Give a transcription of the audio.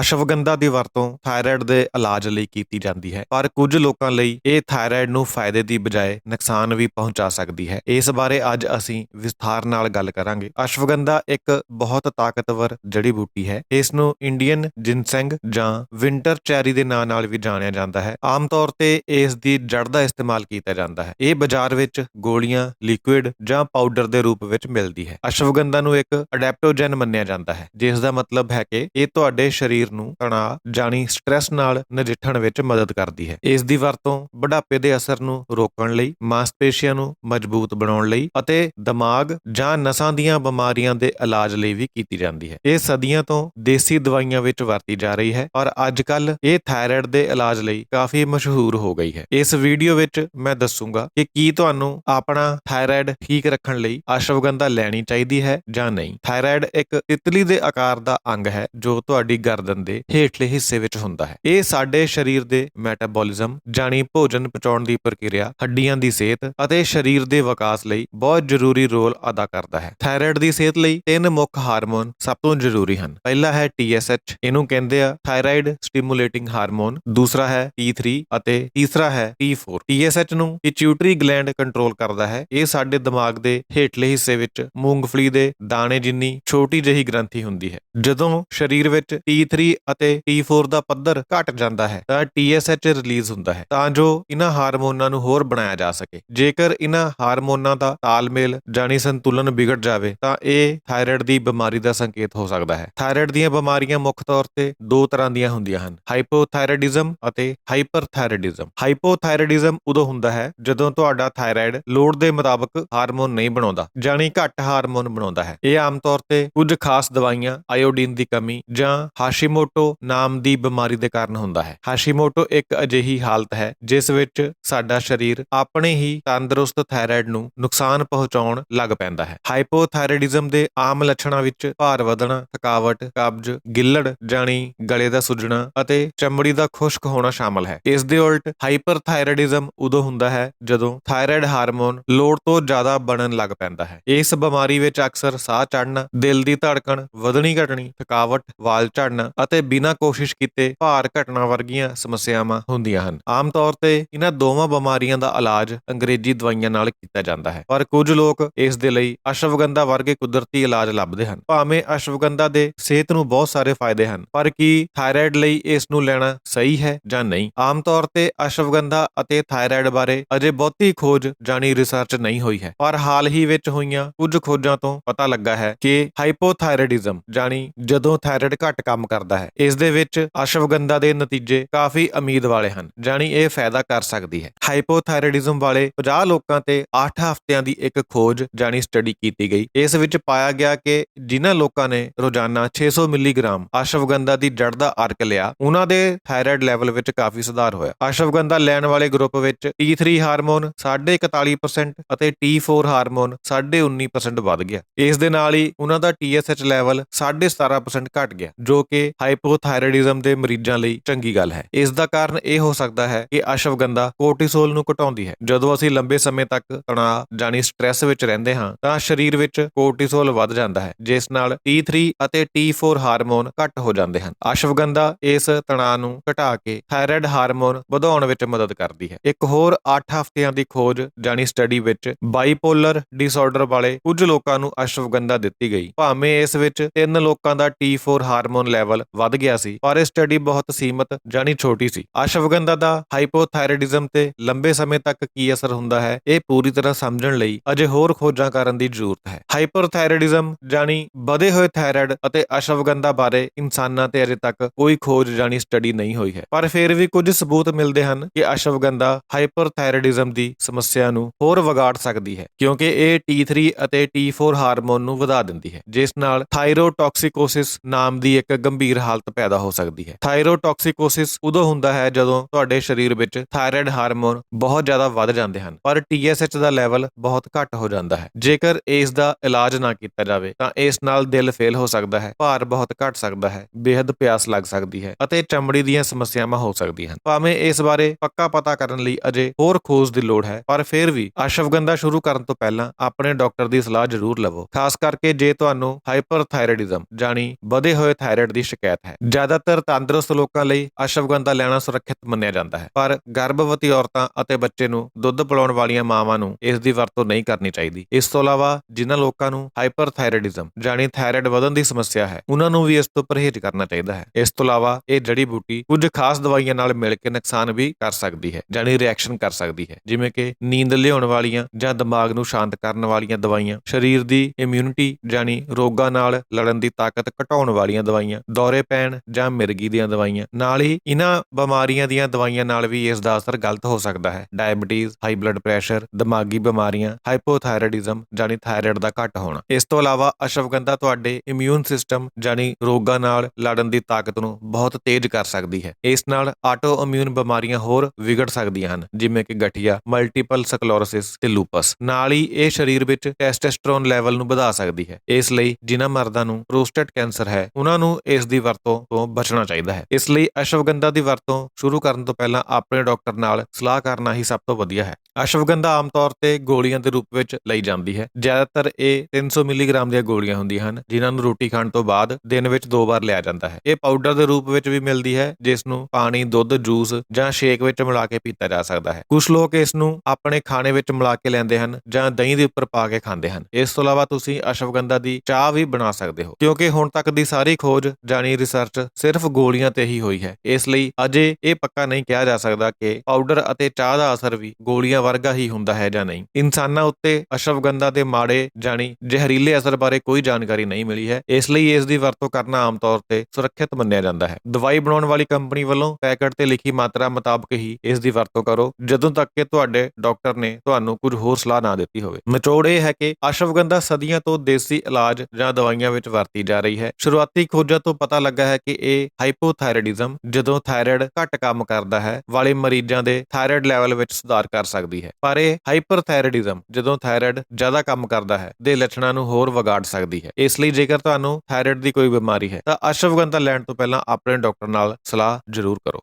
ਅਸ਼ਵਗੰਧਾ ਦੀ ਵਰਤੋਂ ਥਾਇਰਾਇਡ ਦੇ ਇਲਾਜ ਲਈ ਕੀਤੀ ਜਾਂਦੀ ਹੈ, ਪਰ ਕੁਝ ਲੋਕਾਂ ਲਈ ਇਹ ਥਾਇਰਾਇਡ ਨੂੰ ਫਾਇਦੇ ਦੀ ਬਜਾਏ ਨੁਕਸਾਨ ਵੀ ਪਹੁੰਚਾ ਸਕਦੀ ਹੈ। ਇਸ ਬਾਰੇ ਅੱਜ ਅਸੀਂ ਵਿਸਥਾਰ ਨਾਲ ਗੱਲ ਕਰਾਂਗੇ। ਅਸ਼ਵਗੰਧਾ ਇੱਕ ਬਹੁਤ ਤਾਕਤਵਰ ਜੜੀ ਬੂਟੀ ਹੈ। ਇਸ ਨੂੰ ਇੰਡੀਅਨ ਜਿਨਸੈਂਗ ਜਾਂ ਵਿੰਟਰ ਚੈਰੀ ਦੇ ਨਾਂ ਨਾਲ ਵੀ ਜਾਣਿਆ ਜਾਂਦਾ ਹੈ। ਆਮ ਤੌਰ ਤੇ ਇਸ ਦੀ ਜੜ ਦਾ ਇਸਤੇਮਾਲ ਕੀਤਾ ਜਾਂਦਾ ਹੈ। ਇਹ ਬਾਜ਼ਾਰ ਵਿੱਚ ਗੋਲੀਆਂ, ਲਿਕੁਇਡ ਜਾਂ ਪਾਊਡਰ ਦੇ ਰੂਪ ਵਿੱਚ ਮਿਲਦੀ ਹੈ। ਅਸ਼ਵਗੰਧਾ ਨੂੰ ਇੱਕ ਅਡੈਪਟੋਜਨ ਮੰਨਿਆ ਜਾਂਦਾ ਹੈ, ਜਿਸ ਦਾ ਮਤਲਬ ਹੈ ਕਿ ਇਹ ਤੁਹਾਡੇ ਸਰੀਰ ਨੂੰ ਤਣਾਅ ਜਾਨੀ ਸਟ੍ਰੈਸ ਨਾਲ ਨਜਿੱਠਣ ਵਿੱਚ ਮਦਦ ਕਰਦੀ ਹੈ। ਇਸ ਦੀ ਵਰਤੋਂ ਬੁਢਾਪੇ ਦੇ ਅਸਰ ਨੂੰ ਰੋਕਣ ਲਈ, ਮਾਸਪੇਸ਼ੀਆਂ ਨੂੰ ਮਜ਼ਬੂਤ ਬਣਾਉਣ ਲਈ ਅਤੇ ਦਿਮਾਗ ਜਾਂ ਨਸਾਂ ਦੀਆਂ ਬਿਮਾਰੀਆਂ ਦੇ ਇਲਾਜ ਲਈ ਵੀ ਕੀਤੀ ਜਾਂਦੀ ਹੈ। ਇਹ ਸਦੀਆਂ ਤੋਂ ਦੇਸੀ ਦਵਾਈਆਂ ਵਿੱਚ ਵਰਤੀ ਜਾ ਰਹੀ ਹੈ ਪਰ ਅੱਜ ਕੱਲ ਇਹ ਥਾਇਰਾਇਡ ਦੇ ਇਲਾਜ ਲਈ ਕਾਫੀ ਮਸ਼ਹੂਰ ਹੋ ਗਈ ਹੈ। ਇਸ ਵੀਡੀਓ ਵਿੱਚ ਮੈਂ ਦੱਸੂਗਾ ਕਿ ਕੀ ਤੁਹਾਨੂੰ ਆਪਣਾ ਥਾਇਰਾਇਡ ਠੀਕ ਰੱਖਣ ਲਈ ਅਸ਼ਵਗੰਧਾ ਲੈਣੀ ਚਾਹੀਦੀ ਹੈ ਜਾਂ ਨਹੀਂ। ਥਾਇਰਾਇਡ ਇੱਕ ਤਿਤਲੀ ਦੇ ਆਕਾਰ ਦਾ ਅੰਗ ਹੈ ਜੋ ਤੁਹਾਡੀ ਗਰਦਨ ਦੇ ਹੇਠਲੇ ਹਿੱਸੇ ਵਿੱਚ ਹੁੰਦਾ ਹੈ। ਇਹ ਸਾਡੇ ਸਰੀਰ ਦੇ ਮੈਟਾਬੋਲਿਜ਼ਮ ਜਾਨੀ ਭੋਜਨ ਪਚਾਉਣ ਦੀ ਪ੍ਰਕਿਰਿਆ, ਹੱਡੀਆਂ ਦੀ ਸਿਹਤ ਅਤੇ ਸਰੀਰ ਦੇ ਵਿਕਾਸ ਲਈ ਬਹੁਤ ਜ਼ਰੂਰੀ ਰੋਲ ਅਦਾ ਕਰਦਾ ਹੈ। ਥਾਇਰਾਇਡ ਦੀ ਸਿਹਤ ਲਈ ਤਿੰਨ ਮੁੱਖ ਹਾਰਮੋਨ ਸਭ ਤੋਂ ਜ਼ਰੂਰੀ ਹਨ। ਪਹਿਲਾ ਹੈ TSH ਇਹਨੂੰ ਕਹਿੰਦੇ ਆ ਥਾਇਰਾਇਡ ਸਟਿਮੂਲੇਟਿੰਗ ਹਾਰਮੋਨ, ਦੂਸਰਾ ਹੈ T3 ਅਤੇ ਤੀਸਰਾ ਹੈ T4 TSH ਨੂੰ ਪਿਚਿਊਟਰੀ ਗਲੈਂਡ ਕੰਟਰੋਲ ਕਰਦਾ ਹੈ। ਇਹ ਸਾਡੇ ਦਿਮਾਗ ਦੇ ਹੇਠਲੇ ਹਿੱਸੇ ਵਿੱਚ ਮੂੰਗਫਲੀ ਦੇ ਦਾਣੇ ਜਿੰਨੀ ਛੋਟੀ ਜਿਹੀ ਗ੍ਰੰਥੀ ਹੁੰਦੀ ਹੈ। ਜਦੋਂ ਸਰੀਰ ਵਿੱਚ T3 ਅਤੇ T4 ਦਾ ਪੱਧਰ ਘਟ ਜਾਂਦਾ ਹੈ, ਤਾਂ TSH ਰਿਲੀਜ਼ ਹੁੰਦਾ ਹੈ, ਤਾਂ ਜੋ ਇਹਨਾਂ ਹਾਰਮੋਨਾਂ ਨੂੰ ਹੋਰ ਬਣਾਇਆ ਜਾ ਸਕੇ। ਜੇਕਰ ਇਹਨਾਂ ਹਾਰਮੋਨਾਂ ਦਾ ਤਾਲਮੇਲ ਜਾਨੀ ਸੰਤੁਲਨ ਵਿਗੜ ਜਾਵੇ, ਤਾਂ ਇਹ ਥਾਇਰਾਇਡ ਦੀ ਬਿਮਾਰੀ ਦਾ ਸੰਕੇਤ ਹੋ ਸਕਦਾ ਹੈ। ਥਾਇਰਾਇਡ ਦੀਆਂ ਬਿਮਾਰੀਆਂ ਮੁੱਖ ਤੌਰ ਤੇ ਦੋ ਤਰ੍ਹਾਂ ਦੀਆਂ ਹੁੰਦੀਆਂ ਹਨ ਹਾਈਪੋਥਾਇਰਾਇਡਿਜ਼ਮ ਅਤੇ ਹਾਈਪਰਥਾਇਰਾਇਡਿਜ਼ਮ ਹਾਈਪੋਥਾਇਰਾਇਡਿਜ਼ਮ ਉਦੋਂ ਹੁੰਦਾ ਹੈ ਜਦੋਂ ਤੁਹਾਡਾ ਥਾਇਰਾਇਡ ਲੋੜ ਦੇ ਮੁਤਾਬਕ ਹਾਰਮੋਨ ਨਹੀਂ ਬਣਾਉਂਦਾ ਜਾਨੀ ਘੱਟ ਹਾਰਮੋਨ ਬਣਾਉਂਦਾ ਹੈ। ਇਹ ਆਮ ਤੌਰ ਤੇ ਕੁਝ ਖਾਸ ਦਵਾਈਆਂ ਆਇਓਡੀਨ ਦੀ ਕਮੀ ਜਾਂ ਹਾਸ਼ੀਮੋਟੋ ਨਾਮ ਦੀ ਬਿਮਾਰੀ ਦੇ ਕਾਰਨ ਹੁੰਦਾ ਹੈ। ਹਾਸ਼ੀਮੋਟੋ ਇੱਕ ਅਜਿਹੀ ਹਾਲਤ ਹੈ, ਜਿਸ ਵਿੱਚ ਸਾਡਾ ਸਰੀਰ ਆਪਣੇ ਹੀ ਤੰਦਰੁਸਤ ਥਾਇਰਾਇਡ ਨੂੰ ਨੁਕਸਾਨ ਪਹੁੰਚਾਉਣ ਲੱਗ ਪੈਂਦਾ ਹੈ। ਹਾਈਪੋਥਾਇਰਾਇਡਿਜ਼ਮ ਦੇ ਆਮ ਲੱਛਣਾਂ ਵਿੱਚ ਭਾਰ ਵਧਣਾ, ਥਕਾਵਟ, ਕਬਜ਼, ਗਿੱਲੜ ਜਾਣੀ, ਗਲੇ ਦਾ ਸੁੱਜਣਾ ਅਤੇ ਚਮੜੀ ਦਾ ਖੁਸ਼ਕ ਹੋਣਾ ਸ਼ਾਮਲ ਹੈ। ਇਸ ਦੇ ਉਲਟ ਹਾਈਪਰਥਾਇਰਾਇਡਿਜ਼ਮ ਉਦੋਂ ਹੁੰਦਾ ਹੈ, ਜਦੋਂ ਥਾਇਰਾਇਡ ਹਾਰਮੋਨ ਲੋੜ ਤੋਂ ਜ਼ਿਆਦਾ ਬਣਨ ਲੱਗ ਪੈਂਦਾ ਹੈ। ਇਸ ਬਿਮਾਰੀ ਵਿੱਚ ਅਕਸਰ ਸਾਹ ਚੜ੍ਹਨਾ, ਦਿਲ ਦੀ ਧੜਕਣ ਵਧਣੀ ਘਟਣੀ ਥਕਾਵਟ, ਵਾਲ ਝੜਨਾ ਅਤੇ ਬਿਨਾਂ ਕੋਸ਼ਿਸ਼ ਕੀਤੇ ਭਾਰ ਘਟਣਾ ਵਰਗੀਆਂ ਸਮੱਸਿਆਵਾਂ ਹੁੰਦੀਆਂ ਹਨ। ਆਮ ਤੌਰ ਤੇ ਇਹਨਾਂ ਦੋਵਾਂ ਬਿਮਾਰੀਆਂ ਦਾ ਇਲਾਜ ਅੰਗਰੇਜ਼ੀ ਦਵਾਈਆਂ ਨਾਲ ਕੀਤਾ ਜਾਂਦਾ ਹੈ। ਪਰ ਕੁਝ ਲੋਕ ਇਸ ਦੇ ਲਈ ਅਸ਼ਵਗੰਧਾ ਵਰਗੇ ਕੁਦਰਤੀ ਇਲਾਜ ਲੱਭਦੇ ਹਨ। ਭਾਵੇਂ ਅਸ਼ਵਗੰਧਾ ਦੇ ਸਿਹਤ ਨੂੰ ਬਹੁਤ ਸਾਰੇ ਫਾਇਦੇ ਹਨ, ਪਰ ਕੀ ਥਾਇਰਾਇਡ ਲਈ ਇਸ ਨੂੰ ਲੈਣਾ ਸਹੀ ਹੈ ਜਾਂ ਨਹੀਂ? ਆਮ ਤੌਰ ਤੇ ਅਸ਼ਵਗੰਧਾ ਅਤੇ ਥਾਇਰਾਇਡ ਬਾਰੇ ਅਜੇ ਬਹੁਤੀ ਖੋਜ ਜਾਣੀ ਰਿਸਰਚ ਨਹੀਂ ਹੋਈ ਹੈ। ਪਰ ਹਾਲ ਹੀ ਵਿੱਚ ਹੋਈਆਂ ਕੁਝ ਖੋਜਾਂ ਤੋਂ ਪਤਾ ਲੱਗਾ ਹੈ ਕਿ ਹਾਈਪੋਥਾਇਰਾਇਡਿਜ਼ਮ, ਜਾਣੀ ਜਦੋਂ ਥਾਇਰਾਇਡ ਘੱਟ ਕੰਮ ਕਰ ਕਰਦਾ ਹੈ। ਇਸ ਦੇ ਵਿੱਚ ਅਸ਼ਵਗੰਧਾ ਦੇ ਨਤੀਜੇ ਕਾਫੀ ਉਮੀਦ ਵਾਲੇ ਹਨ, ਜਾਣੀ ਇਹ ਫਾਇਦਾ ਕਰ ਸਕਦੀ ਹੈ। ਹਾਈਪੋਥਾਇਰਾਇਡਿਜ਼ਮ ਵਾਲੇ 50 ਲੋਕਾਂ ਤੇ 8 ਹਫ਼ਤਿਆਂ ਦੀ ਇੱਕ ਖੋਜ ਜਾਣੀ ਸਟੱਡੀ ਕੀਤੀ ਗਈ। ਇਸ ਵਿੱਚ ਪਾਇਆ ਗਿਆ ਕਿ ਜਿਨ੍ਹਾਂ ਲੋਕਾਂ ਨੇ ਰੋਜ਼ਾਨਾ 600 ਮਿਲੀਗ੍ਰਾਮ ਅਸ਼ਵਗੰਧਾ ਦੀ ਜੜ ਦਾ ਅਰਕ ਲਿਆ, ਉਹਨਾਂ ਦੇ ਥਾਇਰਾਇਡ ਲੈਵਲ ਵਿੱਚ ਕਾਫੀ ਸੁਧਾਰ ਹੋਇਆ। ਅਸ਼ਵਗੰਧਾ ਲੈਣ ਵਾਲੇ ਗਰੁੱਪ ਵਿੱਚ T3 ਹਾਰਮੋਨ 41% ਅਤੇ T4 ਹਾਰਮੋਨ 19% ਵੱਧ ਗਿਆ। ਇਸ ਦੇ ਨਾਲ ਹੀ ਉਹਨਾਂ ਦਾ TSH ਲੈਵਲ 17% ਘਟ ਗਿਆ, ਜੋ ਕਿ ਹਾਈਪੋਥਾਇਰਾਇਡਿਜ਼ਮ ਦੇ ਮਰੀਜ਼ਾਂ ਲਈ ਚੰਗੀ ਗੱਲ ਹੈ। ਇਸ ਦਾ ਕਾਰਨ ਇਹ ਹੋ ਸਕਦਾ ਹੈ ਕਿ ਅਸ਼ਵਗੰਧਾ ਕੋਰਟੀਸੋਲ ਨੂੰ ਘਟਾਉਂਦੀ ਹੈ। ਜਦੋਂ ਅਸੀਂ ਲੰਬੇ ਸਮੇਂ ਤੱਕ ਤਣਾਅ ਜਾਨੀ ਸਟ੍ਰੈਸ ਵਿੱਚ ਰਹਿੰਦੇ ਹਾਂ, ਤਾਂ ਸਰੀਰ ਵਿੱਚ ਕੋਰਟੀਸੋਲ ਵੱਧ ਜਾਂਦਾ ਹੈ, ਜਿਸ ਨਾਲ T3 ਅਤੇ T4 ਹਾਰਮੋਨ ਘੱਟ ਹੋ ਜਾਂਦੇ ਹਨ। ਅਸ਼ਵਗੰਧਾ ਇਸ ਤਣਾਅ ਨੂੰ ਘਟਾ ਕੇ ਥਾਇਰਾਇਡ ਹਾਰਮੋਨ ਵਧਾਉਣ ਵਿੱਚ ਮਦਦ ਕਰਦੀ ਹੈ। ਇੱਕ ਹੋਰ 8 ਹਫ਼ਤਿਆਂ ਦੀ ਖੋਜ ਜਾਨੀ ਸਟੱਡੀ ਵਿੱਚ ਬਾਈਪੋਲਰ ਡਿਸਆਰਡਰ ਵਾਲੇ ਕੁਝ ਲੋਕਾਂ ਨੂੰ ਅਸ਼ਵਗੰਧਾ ਦਿੱਤੀ ਗਈ। ਭਾਵੇਂ ਇਸ ਵਿੱਚ ਤਿੰਨ ਲੋਕਾਂ ਦਾ T4 ਹਾਰਮੋਨ ਲੈਵਲ ਵੱਧ ਗਿਆ ਸੀ, ਪਰ ਇਹ ਸਟੱਡੀ ਬਹੁਤ ਸੀਮਤ ਜਾਨੀ ਛੋਟੀ ਸੀ। ਅਸ਼ਵਗੰਧਾ ਦਾ ਹਾਈਪੋਥਾਇਰਾਇਡਿਜ਼ਮ ਤੇ ਲੰਬੇ ਸਮੇਂ ਤੱਕ ਕੀ ਅਸਰ ਹੁੰਦਾ ਹੈ, ਇਹ ਪੂਰੀ ਤਰ੍ਹਾਂ ਸਮਝਣ ਲਈ ਅਜੇ ਹੋਰ ਖੋਜਾਂ ਕਰਨ ਦੀ ਜ਼ਰੂਰਤ ਹੈ। ਹਾਈਪਰਥਾਇਰਾਇਡਿਜ਼ਮ ਜਾਨੀ ਵਧੇ ਹੋਏ ਥਾਇਰਾਇਡ ਅਤੇ ਅਸ਼ਵਗੰਧਾ ਬਾਰੇ ਇਨਸਾਨਾਂ ਤੇ ਅਜੇ ਤੱਕ ਕੋਈ ਖੋਜ ਜਾਨੀ ਸਟੱਡੀ ਨਹੀਂ ਹੋਈ ਹੈ। ਪਰ ਫਿਰ ਵੀ ਕੁਝ ਸਬੂਤ ਮਿਲਦੇ ਹਨ ਕਿ ਅਸ਼ਵਗੰਧਾ ਹਾਈਪਰਥਾਇਰਾਇਡਿਜ਼ਮ ਦੀ ਸਮੱਸਿਆ ਨੂੰ ਹੋਰ ਵਿਗਾੜ ਸਕਦੀ ਹੈ, ਕਿਉਂਕਿ ਇਹ T3 ਅਤੇ T4 ਹਾਰਮੋਨ ਨੂੰ ਵਧਾ ਦਿੰਦੀ ਹੈ, ਜਿਸ ਨਾਲ ਥਾਇਰੋਟੌਕਸਿਕੋਸਿਸ ਨਾਮ ਦੀ ਇੱਕ ਗੰਭੀਰ ਹਾਲਤ ਪੈਦਾ ਹੋ ਸਕਦੀ ਹੈ। ਥਾਇਰੋਟੌਕਸਿਕੋਸਿਸ ਉਦੋਂ ਹੁੰਦਾ ਹੈ ਜਦੋਂ ਤੁਹਾਡੇ ਸਰੀਰ ਵਿੱਚ ਥਾਇਰਾਇਡ ਹਾਰਮੋਨ ਬਹੁਤ ਜ਼ਿਆਦਾ ਵੱਧ ਜਾਂਦੇ ਹਨ, ਪਰ TSH ਦਾ ਲੈਵਲ ਬਹੁਤ ਘੱਟ ਹੋ ਜਾਂਦਾ ਹੈ। ਜੇਕਰ ਇਸ ਦਾ ਇਲਾਜ ਨਾ ਕੀਤਾ ਜਾਵੇ, ਤਾਂ ਇਸ ਨਾਲ ਦਿਲ ਫੇਲ ਹੋ ਸਕਦਾ ਹੈ, ਭਾਰ ਬਹੁਤ ਘਟ ਸਕਦਾ ਹੈ, ਬੇਹੱਦ ਪਿਆਸ ਲੱਗ ਸਕਦੀ ਹੈ ਅਤੇ ਚਮੜੀ ਦੀਆਂ ਸਮੱਸਿਆਵਾਂ ਹੋ ਸਕਦੀਆਂ ਹਨ। ਭਾਵੇਂ ਇਸ ਬਾਰੇ ਪੱਕਾ ਪਤਾ ਕਰਨ ਲਈ ਅਜੇ ਹੋਰ ਖੋਜ ਦੀ ਲੋੜ ਹੈ, ਪਰ ਫਿਰ ਵੀ ਅਸ਼ਵਗੰਧਾ ਸ਼ੁਰੂ ਕਰਨ ਤੋਂ ਪਹਿਲਾਂ ਆਪਣੇ ਡਾਕਟਰ ਦੀ ਸਲਾਹ ਜ਼ਰੂਰ ਲਵੋ। ਖਾਸ ਕਰਕੇ ਜੇ ਤੁਹਾਨੂੰ ਹਾਈਪਰਥਾਇਰਾਇਡਿਜ਼ਮ ਜਾਨੀ ਵਧੇ ਹੋਏ ਥਾਇਰਾਇਡ ਦੀ ਸ਼ਿਕਾਇਤ ਹੈ। ਜ਼ਿਆਦਾਤਰ ਤੰਦਰੁਸਤ ਲੋਕਾਂ ਲਈ ਅਸ਼ਵਗੰਧਾ ਲੈਣਾ ਸੁਰੱਖਿਅਤ ਮੰਨਿਆ ਜਾਂਦਾ ਹੈ। ਪਰ ਗਰਭਵਤੀ ਔਰਤਾਂ ਅਤੇ ਬੱਚੇ ਨੂੰ ਦੁੱਧ ਪਿਲਾਉਣ ਵਾਲੀਆਂ ਮਾਵਾਂ ਨੂੰ ਇਸ ਦੀ ਵਰਤੋਂ ਨਹੀਂ ਕਰਨੀ ਚਾਹੀਦੀ। ਇਸ ਤੋਂ ਇਲਾਵਾ ਜਿਨ੍ਹਾਂ ਲੋਕਾਂ ਨੂੰ ਹਾਈਪਰਥਾਇਰਾਇਡਿਜ਼ਮ ਜਾਨੀ ਥਾਇਰਾਇਡ ਵਧਣ ਦੀ ਸਮੱਸਿਆ ਹੈ, ਉਹਨਾਂ ਨੂੰ ਵੀ ਇਸ ਤੋਂ ਪਰਹੇਜ਼ ਕਰਨਾ ਚਾਹੀਦਾ ਹੈ। ਇਸ ਤੋਂ ਇਲਾਵਾ ਇਹ ਜੜੀ ਬੂਟੀ ਕੁਝ ਖਾਸ ਦਵਾਈਆਂ ਨਾਲ ਮਿਲ ਕੇ ਨੁਕਸਾਨ ਵੀ ਕਰ ਸਕਦੀ ਹੈ ਜਾਨੀ ਰਿਐਕਸ਼ਨ ਕਰ ਸਕਦੀ ਹੈ। ਜਿਵੇਂ ਕਿ ਨੀਂਦ ਲਿਆਉਣ ਵਾਲੀਆਂ ਜਾਂ ਦਿਮਾਗ ਨੂੰ ਸ਼ਾਂਤ ਕਰਨ ਵਾਲੀਆਂ ਦਵਾਈਆਂ, ਸਰੀਰ ਦੀ ਇਮਿਊਨਿਟੀ ਜਾਨੀ ਰੋਗਾਂ ਨਾਲ ਲੜਨ ਦੀ ਤਾਕਤ ਘਟਾਉਣ ਵਾਲੀਆਂ ਦਵਾਈਆਂ, ਦੌਰੇ ਪੈਣ ਜਾਂ ਮਿਰਗੀ ਦੀਆਂ ਦਵਾਈਆਂ, ਨਾਲ ਹੀ ਇਹਨਾਂ ਬਿਮਾਰੀਆਂ ਦੀਆਂ ਦਵਾਈਆਂ ਨਾਲ ਵੀ ਇਸ ਦਾ ਅਸਰ ਗਲਤ ਹੋ ਸਕਦਾ ਹੈ। ਡਾਇਬੀਟੀਜ਼ ਹਾਈ ਬਲੱਡ ਪ੍ਰੈਸ਼ਰ ਦਿਮਾਗੀ ਬਿਮਾਰੀਆਂ ਹਾਈਪੋਥਾਇਰਾਇਡਿਜ਼ਮ ਜਾਨੀ ਥਾਇਰਾਇਡ ਦਾ ਘੱਟ ਹੋਣਾ। ਇਸ ਤੋਂ ਇਲਾਵਾ ਅਸ਼ਵਗੰਧਾ ਤੁਹਾਡੇ ਇਮਿਊਨ ਸਿਸਟਮ ਜਾਨੀ ਰੋਗਾਂ ਨਾਲ ਲੜਨ ਦੀ ਤਾਕਤ ਨੂੰ ਬਹੁਤ ਤੇਜ਼ ਕਰ ਸਕਦੀ ਹੈ। ਇਸ ਨਾਲ ਆਟੋ ਇਮਿਊਨ ਬਿਮਾਰੀਆਂ ਹੋਰ ਵਿਗੜ ਸਕਦੀਆਂ ਹਨ, ਜਿਵੇਂ ਕਿ ਗਠੀਆ ਮਲਟੀਪਲ ਸਕਲੋਰੋਸਿਸ ਤੇ ਲੂਪਸ ਨਾਲ ਹੀ ਇਹ ਸਰੀਰ ਵਿੱਚ ਟੈਸਟੋਸਟੇਰੋਨ ਲੈਵਲ ਨੂੰ ਵਧਾ ਸਕਦੀ ਹੈ। ਇਸ ਲਈ ਜਿਨ੍ਹਾਂ ਮਰਦਾਂ ਨੂੰ ਪ੍ਰੋਸਟੇਟ ਕੈਂਸਰ ਹੈ, ਉਹਨਾਂ ਨੂੰ ਇਸ ਦੀ ਵਰਤੋਂ ਤੋਂ ਬਚਣਾ ਚਾਹੀਦਾ ਹੈ। ਇਸ ਲਈ ਅਸ਼ਵਗੰਧਾ ਦੀ ਵਰਤੋਂ ਸ਼ੁਰੂ ਕਰਨ ਤੋਂ ਪਹਿਲਾਂ ਆਪਣੇ ਡਾਕਟਰ ਨਾਲ ਸਲਾਹ ਕਰਨਾ ਹੀ ਸਭ ਤੋਂ ਵਧੀਆ ਹੈ। ਅਸ਼ਵਗੰਧਾ ਆਮ ਤੌਰ ਤੇ ਗੋਲੀਆਂ ਦੇ ਰੂਪ ਵਿੱਚ ਲਈ ਜਾਂਦੀ ਹੈ। ਜ਼ਿਆਦਾਤਰ ਇਹ 300 ਮਿਲੀਗ੍ਰਾਮ ਦੀਆਂ ਗੋਲੀਆਂ ਹੁੰਦੀਆਂ ਹਨ, ਜਿਨ੍ਹਾਂ ਨੂੰ ਰੋਟੀ ਖਾਣ ਤੋਂ ਬਾਅਦ ਦਿਨ ਵਿੱਚ ਦੋ ਵਾਰ ਲਿਆ ਜਾਂਦਾ ਹੈ। ਇਹ ਪਾਊਡਰ ਦੇ ਰੂਪ ਵਿੱਚ ਵੀ ਮਿਲਦੀ ਹੈ, ਜਿਸ ਨੂੰ ਪਾਣੀ, ਦੁੱਧ, ਜੂਸ ਜਾਂ ਸ਼ੇਕ ਵਿੱਚ ਮਿਲਾ ਕੇ ਪੀਤਾ ਜਾ ਸਕਦਾ ਹੈ। ਕੁਝ ਲੋਕ ਇਸ ਨੂੰ ਆਪਣੇ ਖਾਣੇ ਵਿੱਚ ਮਿਲਾ ਕੇ ਲੈਂਦੇ ਹਨ ਜਾਂ ਦਹੀਂ ਦੇ ਉੱਪਰ ਪਾ ਕੇ ਖਾਂਦੇ ਹਨ। ਇਸ ਤੋਂ ਇਲਾਵਾ ਤੁਸੀਂ ਅਸ਼ਵਗੰਧਾ ਦੀ ਚਾਹ ਵੀ ਬਣਾ ਸਕਦੇ ਹੋ, ਕਿਉਂਕਿ ਹੁਣ ਤੱਕ ਦੀ ਸਾਰੀ ਖੋਜ ਜਾਂ ਜਾਣੀ ਰਿਸਰਚ ਸਿਰਫ ਗੋਲੀਆਂ ਤੇ ਹੀ ਹੋਈ ਹੈ। ਇਸ ਲਈ ਅਜੇ ਇਹ ਪੱਕਾ ਨਹੀਂ ਕਿਹਾ ਜਾ ਸਕਦਾ ਕਿ ਪਾਊਡਰ ਅਤੇ ਚਾਹ ਦਾ ਅਸਰ ਵੀ ਗੋਲੀਆਂ ਵਰਗਾ ਹੀ ਹੁੰਦਾ ਹੈ ਜਾਂ ਨਹੀਂ। ਇਨਸਾਨਾਂ ਉੱਤੇ ਅਸ਼ਵਗੰਧਾ ਦੇ ਮਾੜੇ ਜਾਣੀ ਜ਼ਹਿਰੀਲੇ ਅਸਰ ਬਾਰੇ ਕੋਈ ਜਾਣਕਾਰੀ ਨਹੀਂ ਮਿਲੀ ਹੈ। ਇਸ ਲਈ ਇਸ ਦੀ ਵਰਤੋਂ ਕਰਨਾ ਆਮ ਤੌਰ ਤੇ ਸੁਰੱਖਿਅਤ ਮੰਨਿਆ ਜਾਂਦਾ ਹੈ। ਦਵਾਈ ਬਣਾਉਣ ਵਾਲੀ ਕੰਪਨੀ ਵੱਲੋਂ ਪੈਕੇਟ ਤੇ ਲਿਖੀ ਮਾਤਰਾ ਮੁਤਾਬਕ ਹੀ ਇਸ ਦੀ ਵਰਤੋਂ ਕਰੋ, ਜਦੋਂ ਤੱਕ ਕਿ ਤੁਹਾਡੇ ਡਾਕਟਰ ਨੇ ਤੁਹਾਨੂੰ ਕੁਝ ਹੋਰ ਸਲਾਹ ਨਾ ਦਿੱਤੀ ਹੋਵੇ। ਨਿਚੋੜ ਇਹ ਹੈ ਕਿ ਅਸ਼ਵਗੰਧਾ ਸਦੀਆਂ ਤੋਂ ਦੇਸੀ ਇਲਾਜ ਜਾਂ ਦਵਾਈਆਂ ਵਿੱਚ ਵਰਤੀ ਜਾ ਰਹੀ ਹੈ। ਸ਼ੁਰੂਆਤੀ ਖੋਜਾਂ ਤੋਂ ਪਤਾ ਪਤਾ ਲੱਗਾ ਹੈ ਕਿ ਇਹ ਹਾਈਪੋਥਾਇਰਾਇਡਿਜ਼ਮ ਜਦੋਂ ਥਾਇਰਾਇਡ ਘੱਟ ਕੰਮ ਕਰਦਾ ਹੈ, ਵਾਲੇ ਮਰੀਜ਼ਾਂ ਦੇ ਥਾਇਰਾਇਡ ਲੈਵਲ ਵਿੱਚ ਸੁਧਾਰ ਕਰ ਸਕਦੀ ਹੈ। ਪਰ ਇਹ ਹਾਈਪਰਥਾਇਰਾਇਡਿਜ਼ਮ ਜਦੋਂ ਥਾਇਰਾਇਡ ਜ਼ਿਆਦਾ ਕੰਮ ਕਰਦਾ ਹੈ, ਦੇ ਲੱਛਣਾਂ ਨੂੰ ਹੋਰ ਵਿਗਾੜ ਸਕਦੀ ਹੈ। ਇਸ ਲਈ ਜੇਕਰ ਤੁਹਾਨੂੰ ਥਾਇਰਾਇਡ ਦੀ ਕੋਈ ਬਿਮਾਰੀ ਹੈ, ਤਾਂ ਅਸ਼ਵਗੰਧਾ ਲੈਣ ਤੋਂ ਪਹਿਲਾਂ ਆਪਣੇ ਡਾਕਟਰ ਨਾਲ ਸਲਾਹ ਜ਼ਰੂਰ ਕਰੋ।